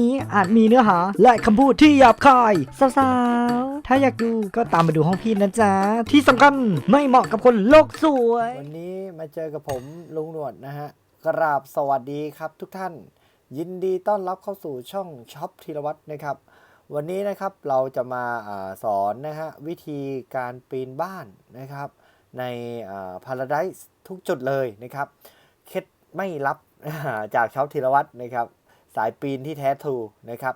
นี้อาจมีเนื้อหาและคำพูดที่หยาบคายสาวๆ ถ้าอยากดูก็ตามไปดูห้องพี่นะจ๊ะ ที่สำคัญไม่เหมาะกับคนโลกสวย วันนี้มาเจอกับผมลุงหนวดนะฮะ กราบสวัสดีครับทุกท่าน ยินดีต้อนรับเข้าสู่ช่องช็อปธีรวัตรนะครับ วันนี้นะครับเราจะมาอาสอนนะฮะวิธีการปีนบ้านนะครับในพาราไดซ์ทุกจุดเลยนะครับ เคล็ดไม่ลับจากช็อปธีรวัตรนะครับ สายปีนที่แท้ทรูนะครับ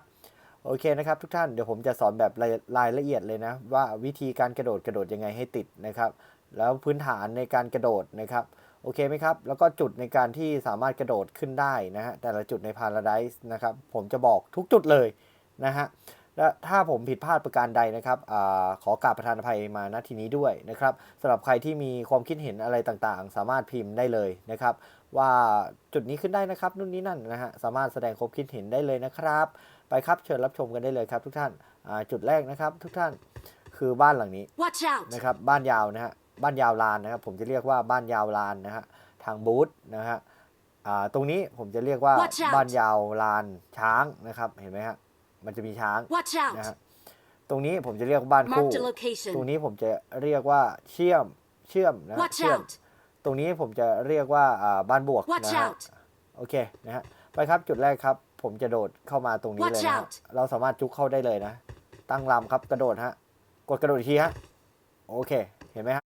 โอเคนะครับทุกท่านเดี๋ยวผมจะสอนแบบรายรายละเอียดเลยนะว่าวิธีการกระโดดกระโดดยังไงให้ติดนะครับแล้วพื้นฐานในการกระโดดนะครับโอเคไหมครับแล้วก็จุดในการที่สามารถกระโดดขึ้นได้นะฮะแต่ละจุดในพาราไดซ์นะครับผมจะบอกทุกจุดเลยนะฮะและถ้าผมผิดพลาดประการใดนะครับอขอกราบประธานอภัยมาณทีนี้ด้วยนะครับสำหรับใครที่มีความคิดเห็นอะไรต่างๆ สามารถพิมพ์ได้เลยนะครับ ว่าจุดนี้ขึ้นได้นะครับนู่นนี่นั่นนะฮะสามารถแสดงความคิดเห็นได้เลยนะครับ ไปครับเชิญรับชมกันได้เลยครับทุกท่านอ่าจุดแรกนะครับ ทุกท่านคือบ้านหลังนี้ Watch out! นะครับบ้านยาวนะฮะบ้านยาวลานนะครับ ผมจะเรียกว่าบ้านยาวลานนะฮะทางบูธนะฮะอ่าตรงนี้ผมจะเรียกว่า Watch out บ้านยาวลานช้างนะครับเห็นไหมฮะมันจะมีช้าง Watch นะ out! ฮะตรงนี้ผมจะเรียกบ้านคู่ Marked a ตรง location. นี้ผมจะเรียกว่าเชื่อมเชื่อมนะฮะ Watch เชื่อม out! ตรงนี้ผมจะเรียกว่าอ่าบ้านบวก Watch นะฮะ out! โอเคนะฮะไปครับจุดแรกครับ ผมจะโดดเข้ามาตรงนี้เลย Watch นะฮะ out เราสามารถจุกเข้าได้เลยนะ ตั้งลำครับกระโดดฮะกดกระโดดอีกทีฮะโอเคเห็นไหมฮะ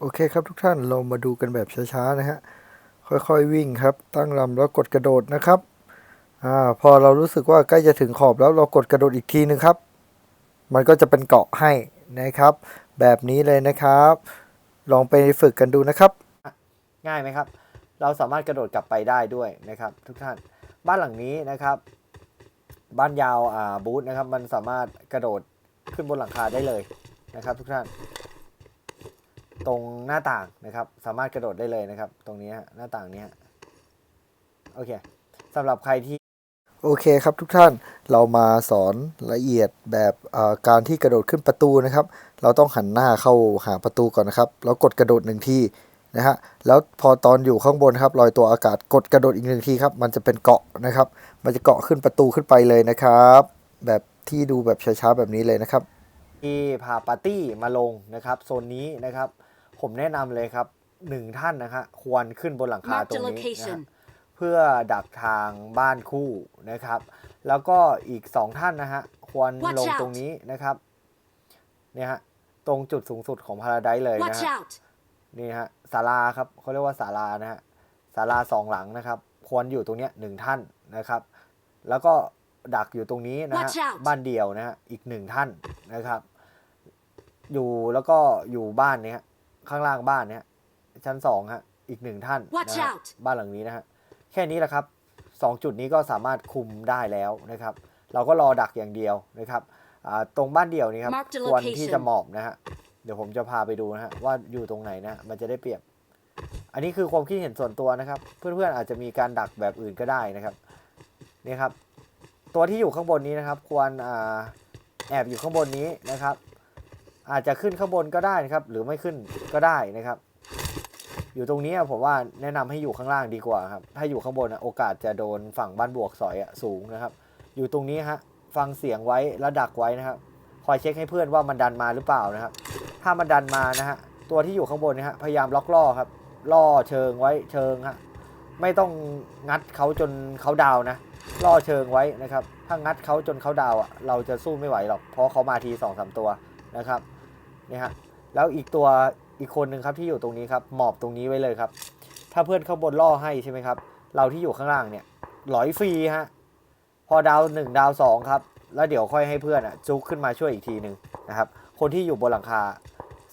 โอเคครับทุกท่านเรามาดูกันแบบช้าๆนะฮะค่อยๆวิ่งครับ ตั้งลำแล้วกดกระโดดนะครับอ่าพอเรารู้สึกว่าใกล้จะถึงขอบแล้วเรากดกระโดดอีกทีหนึงครับ มันก็จะเป็นเกาะให้นะครับ แบบนี้เลยนะครับ ลองไปฝึกกันดูนะครับ ง่ายไหมครับ เราสามารถกระโดดกลับไปได้ด้วยนะครับ ทุกท่านบ้านหลังนี้นะครับ บ้านยาวอ่าบูธนะครับ มันสามารถกระโดดขึ้นบนหลังคาได้เลยนะครับ ทุกท่าน ตรงหน้าต่างนะครับ สามารถกระโดดได้เลยนะครับ ตรงนี้ฮะหน้าต่างนี้ฮะโอเคสำหรับใครที่โอเคครับทุกท่านเรามาสอนละเอียดแบบอ่าการที่กระโดดขึ้นประตูนะครับ เราต้องหันหน้าเข้าหาประตูก่อนนะครับ แล้วกดกระโดดหนึ่งที นะฮะแล้วพอตอนอยู่ข้างบนครับลอยตัวอากาศกดกระโดดอีกหนึ่งทีครับมันจะเป็นเกาะนะครับ มันจะเกาะขึ้นประตูขึ้นไปเลยนะครับ แบบที่ดูแบบช้าๆแบบนี้เลยนะครับที่พาปาร์ตี้มาลงนะครับโซนนี้นะครับ ผมแนะนำเลยครับหนึ่งท่านนะฮะควรขึ้นบนหลังคา Marked ตร a งนี้นะ location. ฮะเพื่อดักทางบ้านคู่นะครับ แล้วก็อีกสองท่านนะฮะควร Watch ลง out ตรงนี้นะครับเนี่ยฮะตรงจุดสูงสุดของพาราไดเลยนะ Watch ฮะ out! นี่ฮะศาลาครับเขาเรียกว่าศาลานะฮะศาลาสองหลังนะครับ ควรอยู่ตรงเนี้ยหนึ่งท่านนะครับ แล้วก็ดักอยู่ตรงนี้นะฮะ Watch out บ้านเดียวนะฮะอีกหนึ่งท่านนะครับ อยู่แล้วก็อยู่บ้านเนี้ยข้างล่างบ้านเนี้ยชั้นสองฮะอีกหนึ่งท่าน Watch นะฮะ out บ้านหลังนี้นะฮะแค่นี้แหละครับสองจุดนี้ก็สามารถคุมได้แล้วนะครับ เราก็รอดักอย่างเดียวนะครับอ่าตรงบ้านเดี่ยวนี้ครับ Marked a ควรที่ location จะหมอบนะฮะ เดี๋ยวผมจะพาไปดูนะฮะว่าอยู่ตรงไหนนะมันจะได้เปรียบ อันนี้คือความคิดเห็นส่วนตัวนะครับ เพื่อนๆอาจจะมีการดักแบบอื่นก็ได้นะครับนี่ครับ ตัวที่อยู่ข้างบนนี้นะครับ ควรอแอบอยู่ข้างบนนี้นะครับ อาจจะขึ้นข้างบนก็ได้นะครับ หรือไม่ขึ้นก็ได้นะครับ อยู่ตรงนี้ผมว่าแนะนำให้อยู่ข้างล่างดีกว่าครับ ถ้าอยู่ข้างบนโอกาสจะโดนฝั่งบ้านบวกสอยสูงนะครับ อยู่ตรงนี้ฮะฟังเสียงไว้แล้วดักไว้นะครับคอยเช็คให้เพื่อนว่ามันดันมาหรือเปล่านะครับ ถ้ามันดันมานะฮะ ตัวที่อยู่ข้างบนนะฮะ พยายามล็อกล่อครับ ล่อเชิงไว้เชิงฮะ ไม่ต้องงัดเขาจนเขาดาวนะ ล่อเชิงไว้นะครับ ถ้างัดเขาจนเขาดาวอะ เราจะสู้ไม่ไหวหรอก เพราะเขามาทีสองสามตัวนะครับ นี่ฮะ แล้วอีกตัวอีกคนหนึ่งครับที่อยู่ตรงนี้ครับ หมอบตรงนี้ไว้เลยครับ ถ้าเพื่อนข้างบนล่อให้ใช่ไหมครับ เราที่อยู่ข้างล่างเนี่ยหลอยฟรีฮะ พอดาวหนึ่งดาวสองครับ แล้วเดี๋ยวค่อยให้เพื่อนอะจุกขึ้นมาช่วยอีกทีหนึ่งนะครับ คนที่อยู่บนหลังคา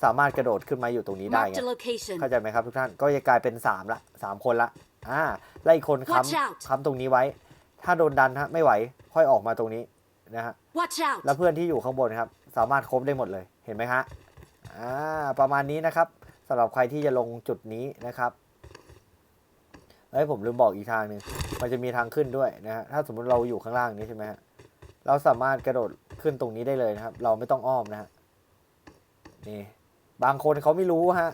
สามารถกระโดดขึ้นมาอยู่ตรงนี้ได้ Marked ไง a location. เข้าใจไหมครับทุกท่านก็จะกลายเป็น3ละสามคนละอ่าแล้วอีกคน Watch out ค้ำค้ำตรงนี้ไว้ ถ้าโดนดันฮะไม่ไหวค่อยออกมาตรงนี้นะฮะ Watch out! แล้วเพื่อนที่อยู่ข้างบนครับ สามารถครบได้หมดเลยเห็นไหมฮะอ่าประมาณนี้นะครับสำหรับใครที่จะลงจุดนี้นะครับเอ้ยผมลืมบอกอีกทางหนึ่งมันจะมีทางขึ้นด้วยนะฮะถ้าสมมุติเราอยู่ข้างล่างนี้ใช่ไหมฮะเราสามารถกระโดดขึ้นตรงนี้ได้เลยนะครับ เราไม่ต้องอ้อมนะฮะนี่ บางคนเขาไม่รู้ฮะ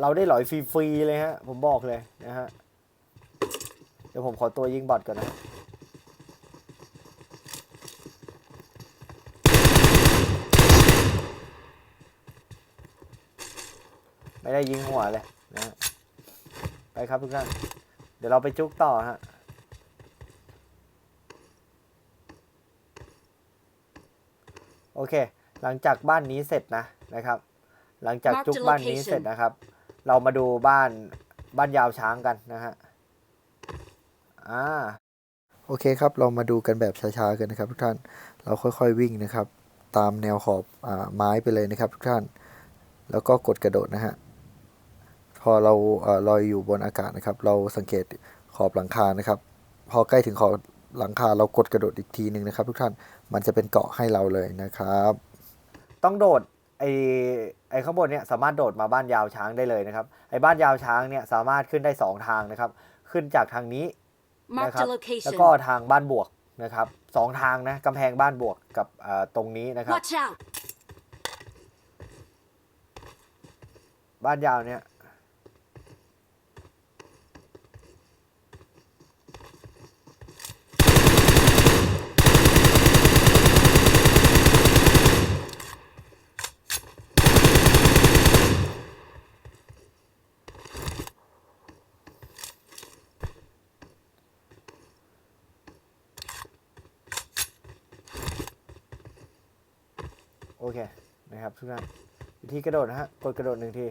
เราได้หลอยฟรีๆเลยฮะ ผมบอกเลยนะฮะ เดี๋ยวผมขอตัวยิงบอดก่อนนะไม่ได้ยิงหัวเลยนะไปครับทุกท่าน เดี๋ยวเราไปจุกต่อฮะโอเค หลังจากบ้านนี้เสร็จนะนะครับ หลังจากจุกบ้านนี้เสร็จนะครับ เรามาดูบ้านบ้านยาวช้างกันนะฮะอ่าโอเคครับ เรามาดูกันแบบช้าๆกันนะครับ ทุกท่านเราค่อยๆวิ่งนะครับ ตามแนวขอบอาไม้ไปเลยนะครับ ทุกท่าน แล้วก็กดกระโดดนะฮะพอเราเอ่อลอยอยู่บนอากาศนะครับ เราสังเกตขอบหลังคานะครับ พอใกล้ถึงขอบหลังคาเรากดกระโดดอีกทีหนึ่งนะครับ ทุกท่านมันจะเป็นเกาะให้เราเลยนะครับ ต้องโดด ไอไอข้างบนเนี่ยสามารถโดดมาบ้านยาวช้างได้เลยนะครับไอบ้านยาวช้างเนี่ยสามารถขึ้นได้สองทางนะครับ ขึ้นจากทางนี้ Marked นะครับ a แล้ว location. ก็ทางบ้านบวกนะครับสองทางนะกำแพงบ้านบวกกับอ่าตรงนี้นะครับ Watch out! บ้านยาวเนี่ย เคนะครับทุกท่านวิธีกระโดดนะฮะกดกระโดดหนึ่งที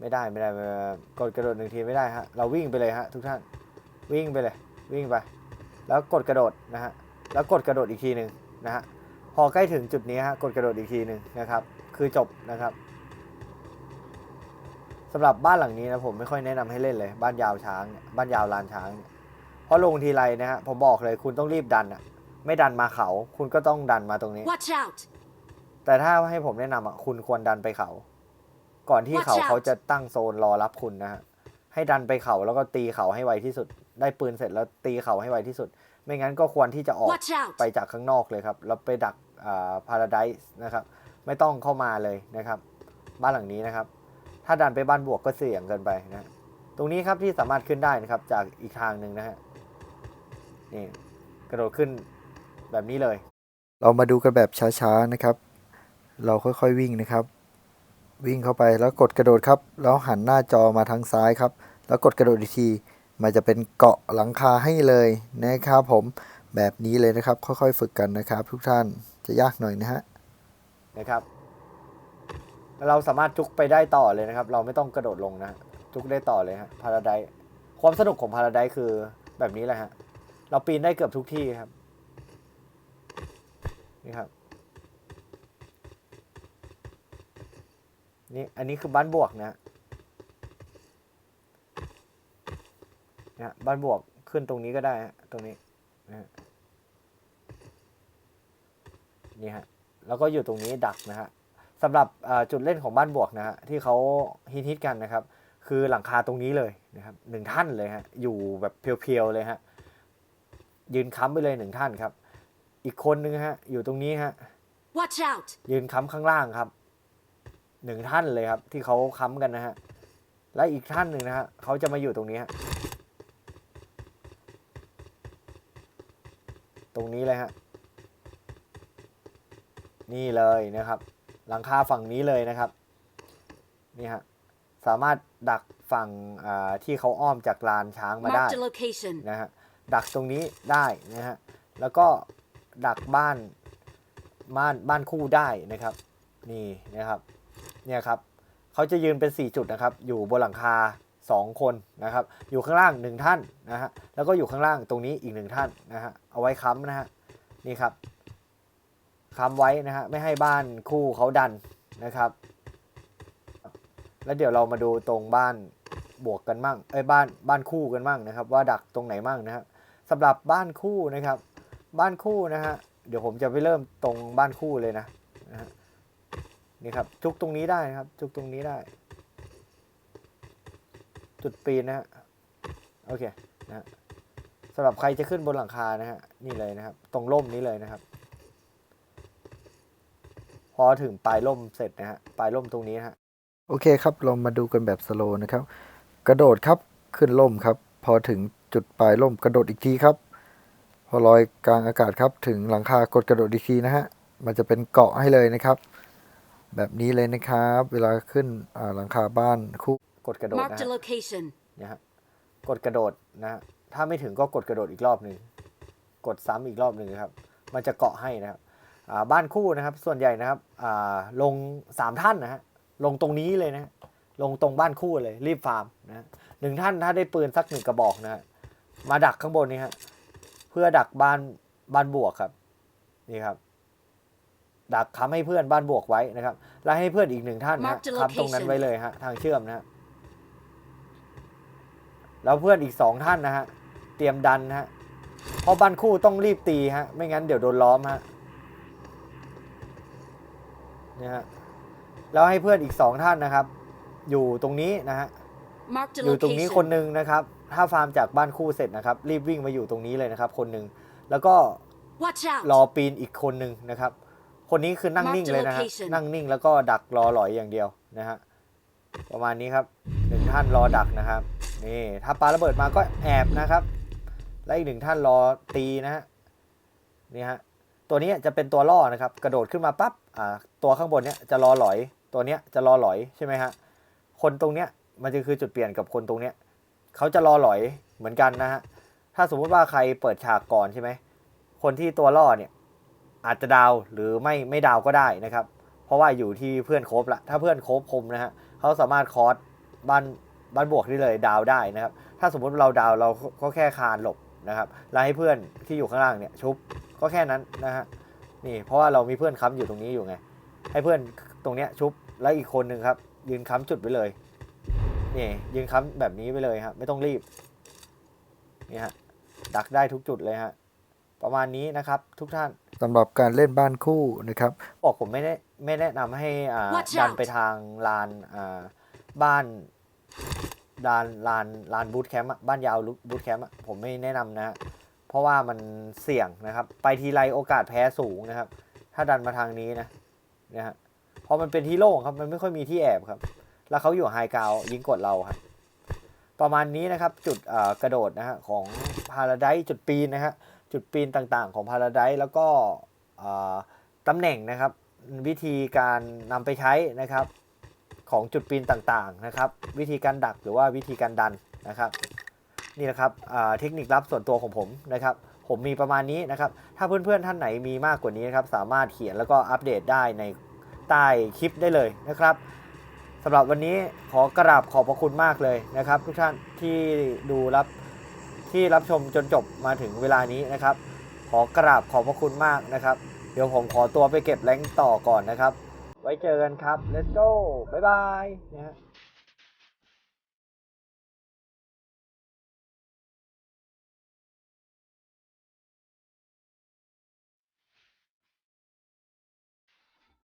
ไม่ได้ไม่ได้ไม่ได้กดกระโดดหนึ่งทีไม่ได้ฮะเราวิ่งไปเลยฮะทุกท่านวิ่งไปเลยวิ่งไป แล้วกดกระโดดนะฮะแล้วกดกระโดดอีกทีหนึ่งนะฮะพอใกล้ถึงจุดนี้ฮะกดกระโดดอีกทีหนึ่งนะครับ คือจบนะครับสำหรับบ้านหลังนี้นะผมไม่ค่อยแนะนำให้เล่นเลย บ้านยาวช้างบ้านยาวลานช้างเพราะลงทีไรนะฮะผมบอกเลยคุณต้องรีบดันอะไม่ดันมาเขา คุณก็ต้องดันมาตรงนี้ Watch out! แต่ถ้าให้ผมแนะนำอะคุณควรดันไปเขา ก่อนที่ Watch เขา out เขาจะตั้งโซนรอรับคุณนะฮะให้ดันไปเขาแล้วก็ตีเขาให้ไวที่สุด ได้ปืนเสร็จแล้วตีเขาให้ไวที่สุด ไม่งั้นก็ควรที่จะออก Watch out! ไปจากข้างนอกเลยครับ แล้วไปดักพาราไดส์นะครับ ไม่ต้องเข้ามาเลยนะครับ บ้านหลังนี้นะครับ ถ้าดันไปบ้านบวกก็เสี่ยงเกินไปนะฮะตรงนี้ครับที่สามารถขึ้นได้นะครับ จากอีกทางหนึ่งนะฮะ นี่กระโดดขึ้นแบบนี้เลย เรามาดูกันแบบช้าๆนะครับ เราค่อยๆวิ่งนะครับ วิ่งเข้าไปแล้วกดกระโดดครับ แล้วหันหน้าจอมาทางซ้ายครับ แล้วกดกระโดดอีกทีมันจะเป็นเกาะหลังคาให้เลยนะครับผมแบบนี้เลยนะครับ ค่อยๆ ฝึกกันนะครับ ทุกท่านจะยากหน่อยนะฮะนะครับ เราสามารถจุกไปได้ต่อเลยนะครับ เราไม่ต้องกระโดดลงนะฮะจุกได้ต่อเลยฮะพาราไดความสนุกของพาราไดคือแบบนี้แหละฮะเราปีนได้เกือบทุกที่ครับนี่ครับ นี่อันนี้คือบ้านบวกนะฮะนะฮะบ้านบวกขึ้นตรงนี้ก็ได้ฮะตรงนี้นะฮะนี่ฮะแล้วก็อยู่ตรงนี้ดักนะฮะสำหรับอ่าจุดเล่นของบ้านบวกนะฮะที่เขาฮิตๆกันนะครับ คือหลังคาตรงนี้เลยนะครับหนึ่งท่านเลยฮะอยู่แบบเพียวๆเลยฮะยืนค้ำไปเลยหนึ่งท่านครับ อีกคนนึงฮะอยู่ตรงนี้ฮะ Watch out! ยืนค้ำข้างล่างครับ หนึ่งท่านเลยครับ ที่เขาค้ำกันนะฮะ และอีกท่านหนึ่งนะฮะเขาจะมาอยู่ตรงนี้ฮะตรงนี้เลยฮะนี่เลยนะครับ หลังคาฝั่งนี้เลยนะครับนี่ฮะสามารถดักฝั่งอ่าที่เขาอ้อมจากลานช้างมาได้ Marked a location. นะฮะดักตรงนี้ได้นะฮะแล้วก็ดักบ้านบ้านบ้านคู่ได้นะครับ นี่นะครับ เนี่ยครับเขาจะยืนเป็น 4 จุดนะครับ อยู่บนหลังคา 2 คนนะครับ อยู่ข้างล่าง 1 ท่านนะฮะแล้วก็อยู่ข้างล่างตรงนี้อีกหนึ่งท่านนะฮะเอาไว้ค้ำนะฮะนี่ครับค้ำไว้นะฮะไม่ให้บ้านคู่เขาดันนะครับ แล้วเดี๋ยวเรามาดูตรงบ้านบวกกันมั่งเอ้ยบ้านบ้านคู่กันมั่งนะครับ ว่าดักตรงไหนมั่งนะครับสำหรับบ้านคู่นะครับ บ้านคู่นะฮะเดี๋ยวผมจะไปเริ่มตรงบ้านคู่เลยนะนะฮะ นี่ครับจุกตรงนี้ได้นะครับ จุกตรงนี้ได้ จุดปีนนะฮะโอเคนะสำหรับใครจะขึ้นบนหลังคานะฮะนี่เลยนะครับ ตรงร่มนี้เลยนะครับ พอถึงปลายร่มเสร็จนะฮะปลายร่มตรงนี้นะฮะโอเคครับเรามาดูกันแบบสโลว์นะครับ กระโดดครับขึ้นล่มครับ พอถึงจุดปลายล่มกระโดดอีกทีครับ พอลอยกลางอากาศครับ ถึงหลังคากดกระโดดอีกทีนะฮะมันจะเป็นเกาะให้เลยนะครับ แบบนี้เลยนะครับ เวลาขึ้นอ่าหลังคาบ้านคู่กดกระโดดนะ Marked a ฮะ location. นะฮะกดกระโดดนะฮะถ้าไม่ถึงก็กดกระโดดอีกรอบหนึ่งกดซ้ำอีกรอบหนึ่งครับ มันจะเกาะให้นะครับอ่าบ้านคู่นะครับ ส่วนใหญ่นะครับอ่าลงสามท่านนะฮะลงตรงนี้เลยนะฮะลงตรงบ้านคู่เลยรีบฟาร์มนะฮะหนึ่งท่านถ้าได้ปืนสักหนึ่งกระบอกนะฮะมาดักข้างบนนี้ฮะเพื่อดักบ้านบ้านบวกครับนี่ครับ ดักค้ำให้เพื่อนบ้านบวกไว้นะครับแล้วให้เพื่อนอีกหนึ่งท่านนะฮะ Mark the ค้ำตรงนั้น location ไว้เลยฮะทางเชื่อมนะฮะแล้วเพื่อนอีกสองท่านนะฮะเตรียมดันนะฮะเพราะบ้านคู่ต้องรีบตีฮะไม่งั้นเดี๋ยวโดนล้อมฮะเนี่ยฮะแล้วให้เพื่อนอีกสองท่านนะครับ อยู่ตรงนี้นะฮะ Marked a อยู่ตรงนี้คน location. หนึ่งนะครับ ถ้าฟาร์มจากบ้านคู่เสร็จนะครับ รีบวิ่งมาอยู่ตรงนี้เลยนะครับ คนหนึ่งแล้วก็ Watch รอ out. ปีนอีกคนหนึ่งนะครับ คนนี้คือนั่ง Mark นิ่ง the เลยนะฮะ location นั่งนิ่งแล้วก็ดักรอหลอยอย่างเดียวนะฮะ ประมาณนี้ครับหนึ่งท่านรอดักนะครับ นี่ถ้าปาระเบิดมาก็แอบนะครับ และอีกหนึ่งท่านรอตีนะฮะ นี่ฮะ ตัวนี้จะเป็นตัวล่อนะครับ กระโดดขึ้นมาปั๊บ อ่า ตัวข้างบนเนี้ยจะรอหลอย ตัวเนี้ยจะรอหลอยใช่ไหมฮะ คนตรงเนี้ยมันจะคือจุดเปลี่ยนกับคนตรงเนี้ยเขาจะรอหลอยเหมือนกันนะฮะ ถ้าสมมุติว่าใครเปิดฉากก่อนใช่ไหม คนที่ตัวล่อเนี่ย อาจจะดาวหรือไม่ไม่ดาวก็ได้นะครับ เพราะว่าอยู่ที่เพื่อนโคบละถ้าเพื่อนโคบคมนะฮะเขาสามารถคอร์สบ้านบ้านบวกได้เลยดาวได้นะครับ ถ้าสมมุติเราดาวเราก็แค่คานหลบนะครับแล้วให้เพื่อนที่อยู่ข้างล่างเนี่ยชุบก็แค่นั้นนะฮะนี่เพราะว่าเรามีเพื่อนค้ำอยู่ตรงนี้อยู่ไง ให้เพื่อนตรงเนี้ยชุบแล้วอีกคนหนึ่งครับ ยืนค้ำจุดไว้เลยนี่ยืนค้ำแบบนี้ไปเลยครับไม่ต้องรีบนี่ฮะดักได้ทุกจุดเลยฮะประมาณนี้นะครับทุกท่าน สำหรับการเล่นบ้านคู่นะครับ บอกผมไม่ได้ไม่แนะนำให้อ่า Watch ดัน out ไปทางลานอ่าบ้านลานลานลานบูธแคมป์อะบ้านยาวบูธแคมป์อะผมไม่แนะนำนะฮะเพราะว่ามันเสี่ยงนะครับ ไปทีไรโอกาสแพ้สูงนะครับ ถ้าดันมาทางนี้นะนะฮะเพราะมันเป็นที่โล่งครับมันไม่ค่อยมีที่แอบครับ แล้วเขาอยู่ไฮกราวยิงกดเราครับ ประมาณนี้นะครับจุดอ่ากระโดดนะฮะของพาราไดจุดปีนนะฮะ จุดปีนต่างๆ ของพาราไดแล้วก็ตำแหน่งนะครับ วิธีการนำไปใช้นะครับของจุดปีนต่างๆนะครับ วิธีการดักหรือว่าวิธีการดันนะครับ นี่นะครับเทคนิคลับส่วนตัวของผมนะครับ ผมมีประมาณนี้นะครับ ถ้าเพื่อนๆท่านไหนมีมากกว่านี้นะครับ สามารถเขียนแล้วก็อัปเดตได้ในใต้คลิปได้เลยนะครับสำหรับวันนี้ขอกราบขอบพระคุณมากเลยนะครับ ทุกท่านที่ดูรับ ที่รับชมจนจบมาถึงเวลานี้นะครับ ขอกราบขอบพระคุณมากนะครับ เดี๋ยวผมขอตัวไปเก็บแรงต่อก่อนนะครับ ไว้เจอกันครับ let's go บ๊ายบายนะฮะ